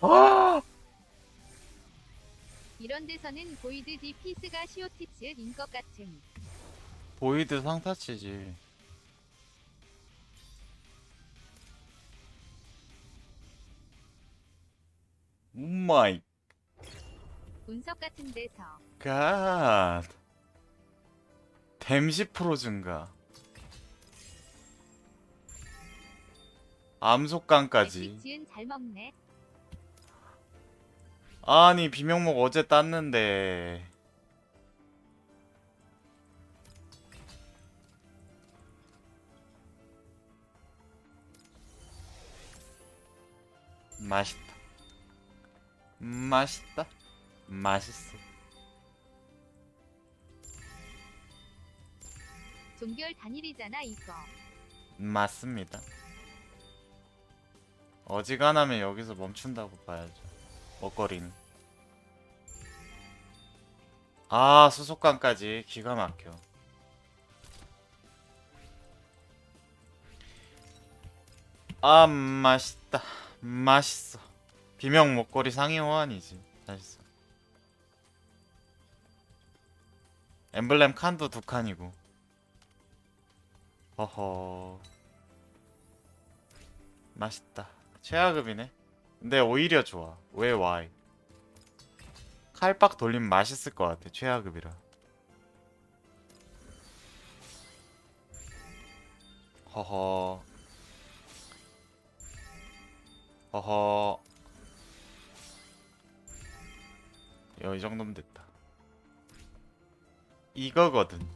아! 이런 데서는 보이드 디 피스가 시오티츠인 것 같음. 보이드 상타치지. 오 마이 운석 같은 데서 갓. 댐시 프로 증가. 암속감까지. 지은 잘 먹네. 아니 비명목 어제 땄는데. 맛있다. 맛있다. 맛있어. 종결 단일이잖아 이거. 맞습니다. 어지간하면 여기서 멈춘다고 봐야죠. 먹거리는. 아, 수속감까지 기가 막혀. 아, 맛있다. 맛있어. 비명 목걸이 상위 호환이지. 맛있어. 엠블렘 칸도 두 칸이고. 허허. 맛있다. 최하급이네. 근데 오히려 좋아. 왜 Y? 칼빡 돌리면 맛있을 것 같아. 최하급이라. 허허. 허허. 여, 이 정도면 됐다. 이거거든.